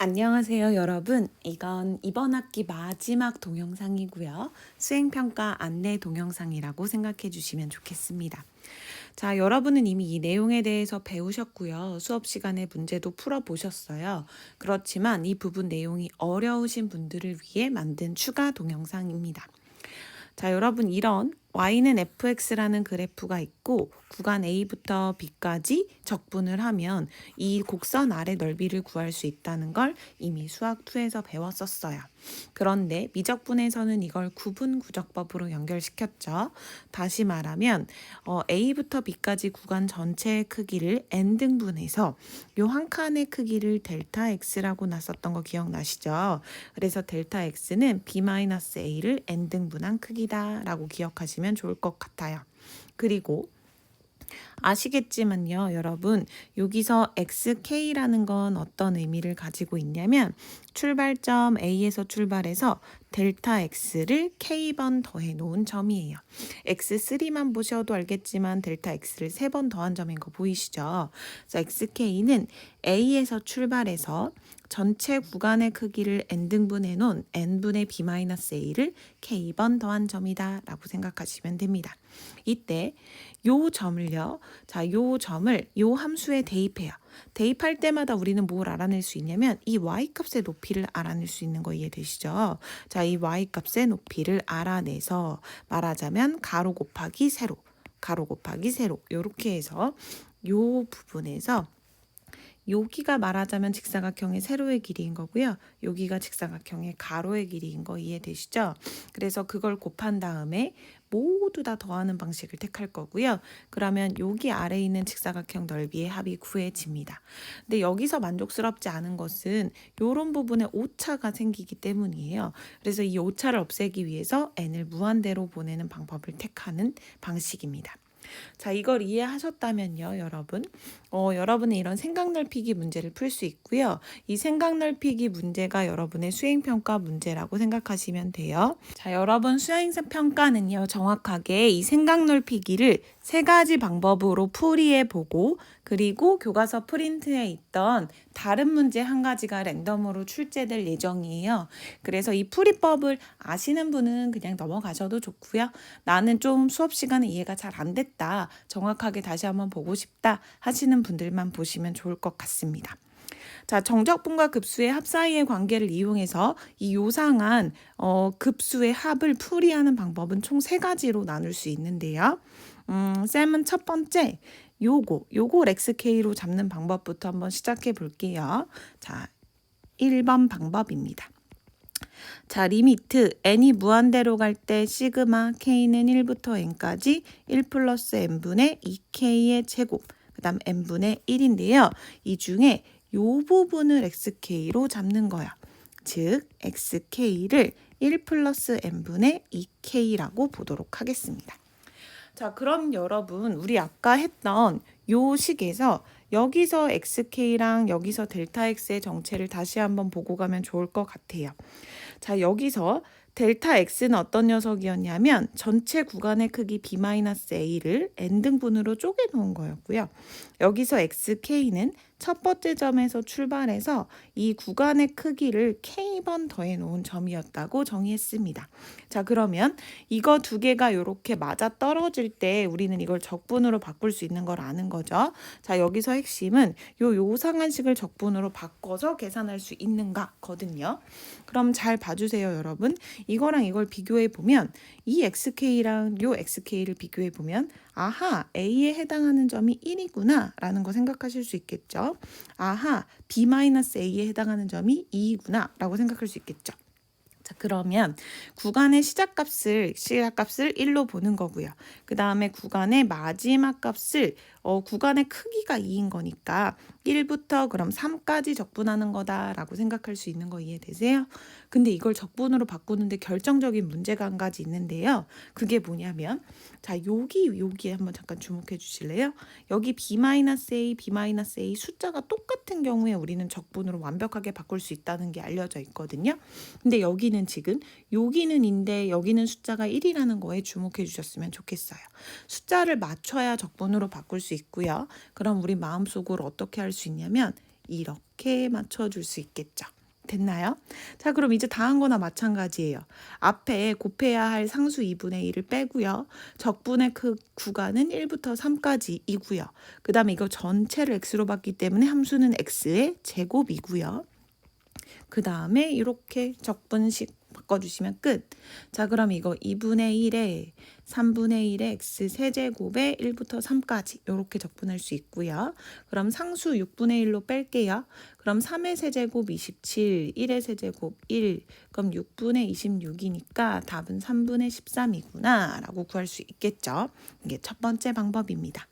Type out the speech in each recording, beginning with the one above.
안녕하세요, 여러분. 이건 이번 학기 마지막 동영상이고요. 수행평가 안내 동영상이라고 생각해 주시면 좋겠습니다. 자, 여러분은 이미 이 내용에 대해서 배우셨고요. 수업 시간에 문제도 풀어보셨어요. 그렇지만 이 부분 내용이 어려우신 분들을 위해 만든 추가 동영상입니다. 자, 여러분 이런 y는 fx라는 그래프가 있고 구간 a부터 b까지 적분을 하면 이 곡선 아래 넓이를 구할 수 있다는 걸 이미 수학 2에서 배웠었어요. 그런데 미적분에서는 이걸 구분 구적법으로 연결시켰죠. 다시 말하면 어, a부터 b까지 구간 전체의 크기를 n 등분해서 요 한 칸의 크기를 델타 x라고 놨었던 거 기억나시죠? 그래서 델타 x는 b-a를 n 등분한 크기다라고 기억하시면 좋을 것 같아요. 그리고 아시겠지만요, 여러분. 여기서 xk라는 건 어떤 의미를 가지고 있냐면 출발점 A에서 출발해서 델타 x를 k번 더해 놓은 점이에요. x3만 보셔도 알겠지만 델타 x를 세번 더한 점인 거 보이시죠? 그래서 xk는 A에서 출발해서 전체 구간의 크기를 n등분해 놓은 n분의 b-a를 k번 더한 점이다 라고 생각하시면 됩니다. 이때 요 점을요. 자, 요 점을 요 함수에 대입해요. 대입할 때마다 우리는 뭘 알아낼 수 있냐면 이 y값의 높이를 알아낼 수 있는 거 이해되시죠? 자, 이 y값의 높이를 알아내서 말하자면 가로 곱하기 세로, 가로 곱하기 세로 요렇게 해서 요 부분에서 여기가 말하자면 직사각형의 세로의 길이인 거고요. 여기가 직사각형의 가로의 길이인 거 이해되시죠? 그래서 그걸 곱한 다음에 모두 다 더하는 방식을 택할 거고요. 그러면 여기 아래에 있는 직사각형 넓이의 합이 구해집니다. 근데 여기서 만족스럽지 않은 것은 이런 부분에 오차가 생기기 때문이에요. 그래서 이 오차를 없애기 위해서 n을 무한대로 보내는 방법을 택하는 방식입니다. 자, 이걸 이해하셨다면요, 여러분. 어, 여러분은 이런 생각 넓히기 문제를 풀 수 있고요. 이 생각 넓히기 문제가 여러분의 수행 평가 문제라고 생각하시면 돼요. 자, 여러분 수행 평가는요, 정확하게 이 생각 넓히기를 세 가지 방법으로 풀이해 보고 그리고 교과서 프린트에 있던 다른 문제 한 가지가 랜덤으로 출제될 예정이에요. 그래서 이 풀이법을 아시는 분은 그냥 넘어가셔도 좋고요. 나는 좀 수업 시간에 이해가 잘 안 됐다. 정확하게 다시 한번 보고 싶다 하시는 분들만 보시면 좋을 것 같습니다. 자, 정적분과 급수의 합 사이의 관계를 이용해서 이 요상한 어, 급수의 합을 풀이하는 방법은 총 세 가지로 나눌 수 있는데요. 음, 쌤은 첫 번째 요거, 요거 렉스케이로 잡는 방법부터 한번 시작해 볼게요. 자, 1번 방법입니다. 자, 리미트 n이 무한대로 갈 때 시그마 k는 1부터 n까지 1 플러스 n분의 2k의 제곱, 그 다음 n분의 1인데요. 이 중에 요 부분을 xk로 잡는 거야. 즉, xk를 1 플러스 n분의 2k라고 보도록 하겠습니다. 자, 그럼 여러분, 우리 아까 했던 요 식에서 여기서 xk랑 여기서 델타 x의 정체를 다시 한번 보고 가면 좋을 것 같아요. 자, 여기서 델타 x는 어떤 녀석이었냐면 전체 구간의 크기 b-a를 n등분으로 쪼개 놓은 거였고요. 여기서 xk는 첫 번째 점에서 출발해서 이 구간의 크기를 k번 더해 놓은 점이었다고 정의했습니다. 자, 그러면 이거 두 개가 이렇게 맞아 떨어질 때 우리는 이걸 적분으로 바꿀 수 있는 걸 아는 거죠. 자, 여기서 핵심은 요 요상한식을 적분으로 바꿔서 계산할 수 있는가거든요. 그럼 잘 봐주세요, 여러분. 이거랑 이걸 비교해 보면 이 xk랑 요 xk를 비교해 보면 아하, A에 해당하는 점이 1이구나 라는 거 생각하실 수 있겠죠. 아하, B-A에 해당하는 점이 2이구나 라고 생각할 수 있겠죠. 자, 그러면 구간의 시작값을 시작값을 1로 보는 거고요. 그 다음에 구간의 마지막 값을 어, 구간의 크기가 2인 거니까 1부터 그럼 3까지 적분하는 거다라고 생각할 수 있는 거 이해되세요? 근데 이걸 적분으로 바꾸는데 결정적인 문제가 한 가지 있는데요. 그게 뭐냐면 자, 여기 여기에 한번 잠깐 주목해 주실래요? 여기 b-a, b-a 숫자가 똑같은 경우에 우리는 적분으로 완벽하게 바꿀 수 있다는 게 알려져 있거든요. 근데 여기는 지금 여기는 인데 여기는 숫자가 1이라는 거에 주목해 주셨으면 좋겠어요. 숫자를 맞춰야 적분으로 바꿀 수 있고요. 그럼 우리 마음속으로 어떻게 할 수 있냐면 이렇게 맞춰줄 수 있겠죠. 됐나요? 자, 그럼 이제 다 한 거나 마찬가지예요. 앞에 곱해야 할 상수 2분의 1을 빼고요. 적분의 그 구간은 1부터 3까지이고요. 그 다음에 이거 전체를 x로 봤기 때문에 함수는 x의 제곱이고요. 그 다음에 이렇게 적분식 바꿔주시면 끝. 자, 그럼 이거 2분의 1에 3분의 1의 x 세제곱에 1부터 3까지 이렇게 적분할 수 있고요. 그럼 상수 6분의 1로 뺄게요. 그럼 3의 세제곱 27, 1의 세제곱 1, 그럼 6분의 26이니까 답은 3분의 13이구나 라고 구할 수 있겠죠. 이게 첫 번째 방법입니다.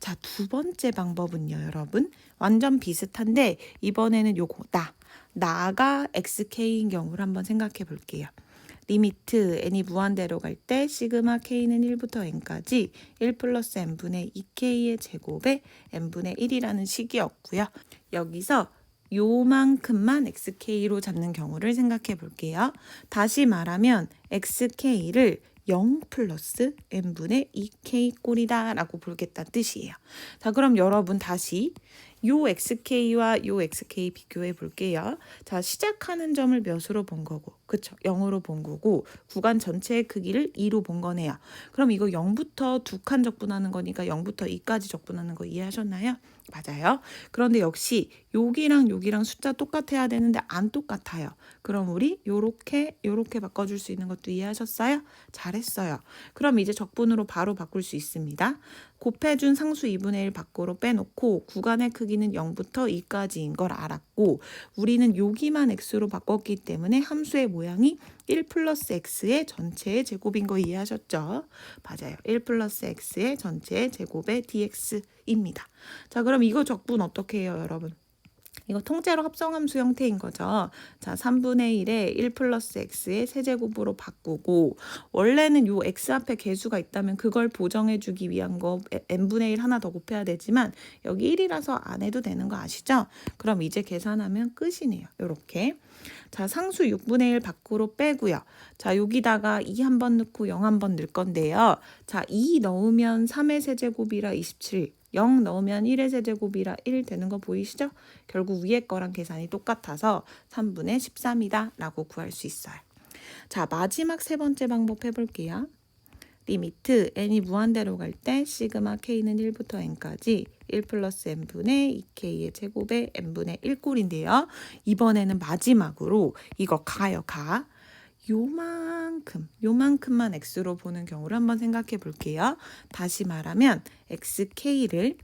자, 두 번째 방법은요, 여러분. 완전 비슷한데 이번에는 요거 나. 나가 xk인 경우를 한번 생각해 볼게요. 리미트 n이 무한대로 갈 때 시그마 k는 1부터 n까지 1 플러스 n분의 2k의 제곱에 n분의 1이라는 식이었고요. 여기서 요만큼만 xk로 잡는 경우를 생각해 볼게요. 다시 말하면 xk를 0 플러스 n분의 2k 꼴이다 라고 보겠다는 뜻이에요. 자 그럼 여러분 다시 요 xk와 요 xk 비교해 볼게요. 자 시작하는 점을 몇으로 본 거고 그쵸 0으로 본 거고 구간 전체의 크기를 2로 본 거네요. 그럼 이거 0부터 두 칸 적분하는 거니까 0부터 2까지 적분하는 거 이해하셨나요? 맞아요. 그런데 역시 여기랑 여기랑 숫자 똑같아야 되는데 안 똑같아요. 그럼 우리 요렇게 요렇게 바꿔줄 수 있는 것도 이해하셨어요? 잘했어요. 그럼 이제 적분으로 바로 바꿀 수 있습니다. 곱해준 상수 2분의 1 밖으로 빼놓고 구간의 크기는 0부터 2까지인 걸 알았고 우리는 여기만 x로 바꿨기 때문에 함수의 모 양이 1 플러스 x의 전체의 제곱인 거 이해하셨죠? 맞아요. 1 플러스 x의 전체의 제곱의 dx입니다. 자 그럼 이거 적분 어떻게 해요 여러분? 이거 통째로 합성함수 형태인 거죠. 자, 3분의 1에 1 플러스 x의 세제곱으로 바꾸고 원래는 요 x 앞에 개수가 있다면 그걸 보정해 주기 위한 거 n분의 1 하나 더 곱해야 되지만 여기 1이라서 안 해도 되는 거 아시죠? 그럼 이제 계산하면 끝이네요. 요렇게. 자, 상수 6분의 1 밖으로 빼고요. 자, 여기다가 2 한 번 넣고 0 한 번 넣을 건데요. 자, 2 넣으면 3의 세제곱이라 27. 0 넣으면 1의 세제곱이라 1 되는 거 보이시죠? 결국 위에 거랑 계산이 똑같아서 3분의 13이다 라고 구할 수 있어요. 자 마지막 세 번째 방법 해볼게요. 리미트 n이 무한대로 갈 때 시그마 k는 1부터 n까지 1 플러스 n분의 2k의 제곱에 n분의 1꼴인데요. 이번에는 마지막으로 이거 가요 가. 요만큼, 요만큼만 x로 보는 경우를 한번 생각해 볼게요. 다시 말하면 xk를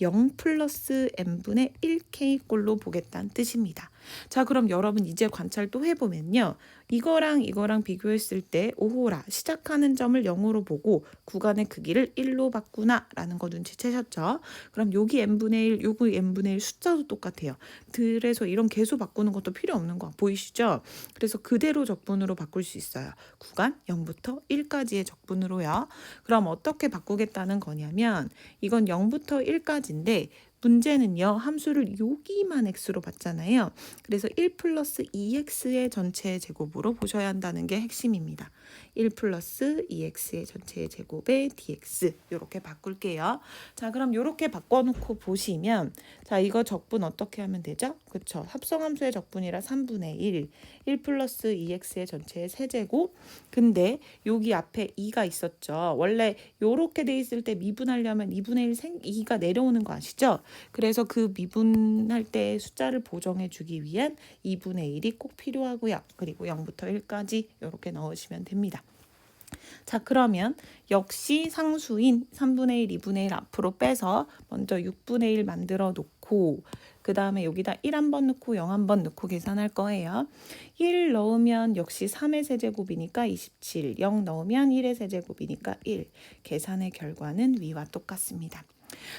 0 플러스 n분의 1k 꼴로 보겠다는 뜻입니다. 자, 그럼 여러분 이제 관찰 또 해보면요. 이거랑 이거랑 비교했을 때 오호라 시작하는 점을 0으로 보고 구간의 크기를 1로 바꾸나 라는 거 눈치채셨죠? 그럼 여기 n분의 1, 요기 n분의 1 숫자도 똑같아요. 그래서 이런 개수 바꾸는 것도 필요 없는 거 보이시죠? 그래서 그대로 적분으로 바꿀 수 있어요. 구간 0부터 1까지의 적분으로요. 그럼 어떻게 바꾸겠다는 거냐면 이건 0부터 1까지인데 문제는요. 함수를 여기만 x로 봤잖아요. 그래서 1 플러스 2x의 전체 제곱으로 보셔야 한다는 게 핵심입니다. 1 플러스 2x의 전체 제곱에 dx 이렇게 바꿀게요. 자 그럼 이렇게 바꿔놓고 보시면 자 이거 적분 어떻게 하면 되죠? 그쵸 합성함수의 적분이라 3분의 1 1 플러스 2x의 전체의 세제곱 근데 여기 앞에 2가 있었죠. 원래 이렇게 돼 있을 때 미분하려면 2분의 1 생, 2가 내려오는 거 아시죠? 그래서 그 미분할 때 숫자를 보정해 주기 위한 2분의 1이 꼭 필요하고요. 그리고 0부터 1까지 이렇게 넣으시면 됩니다. 자 그러면 역시 상수인 3분의 1, 2분의 1 앞으로 빼서 먼저 6분의 1 만들어 놓고 그 다음에 여기다 1 한 번 넣고 0 한 번 넣고 계산할 거예요. 1 넣으면 역시 3의 세제곱이니까 27, 0 넣으면 1의 세제곱이니까 1. 계산의 결과는 위와 똑같습니다.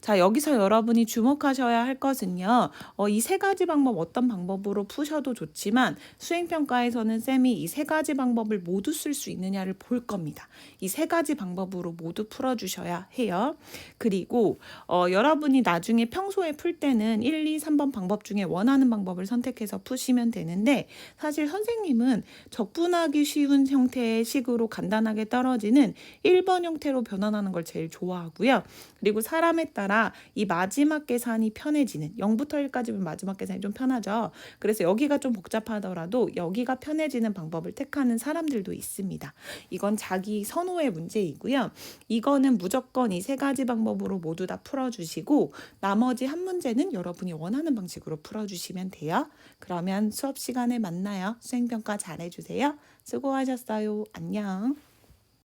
자, 여기서 여러분이 주목하셔야 할 것은요. 어, 이 세 가지 방법 어떤 방법으로 푸셔도 좋지만 수행평가에서는 쌤이 이 세 가지 방법을 모두 쓸 수 있느냐를 볼 겁니다. 이 세 가지 방법으로 모두 풀어주셔야 해요. 그리고 어, 여러분이 나중에 평소에 풀 때는 1, 2, 3번 방법 중에 원하는 방법을 선택해서 푸시면 되는데 사실 선생님은 적분하기 쉬운 형태의 식으로 간단하게 떨어지는 1번 형태로 변환하는 걸 제일 좋아하고요. 그리고 사람에 따라 이 마지막 계산이 편해지는 0부터 1까지 면 마지막 계산이 좀 편하죠. 그래서 여기가 좀 복잡하더라도 여기가 편해지는 방법을 택하는 사람들도 있습니다. 이건 자기 선호의 문제이고요. 이거는 무조건 이 세 가지 방법으로 모두 다 풀어주시고 나머지 한 문제는 여러분이 원하는 방식으로 풀어주시면 돼요. 그러면 수업 시간에 만나요. 수행평가 잘해주세요. 수고하셨어요. 안녕.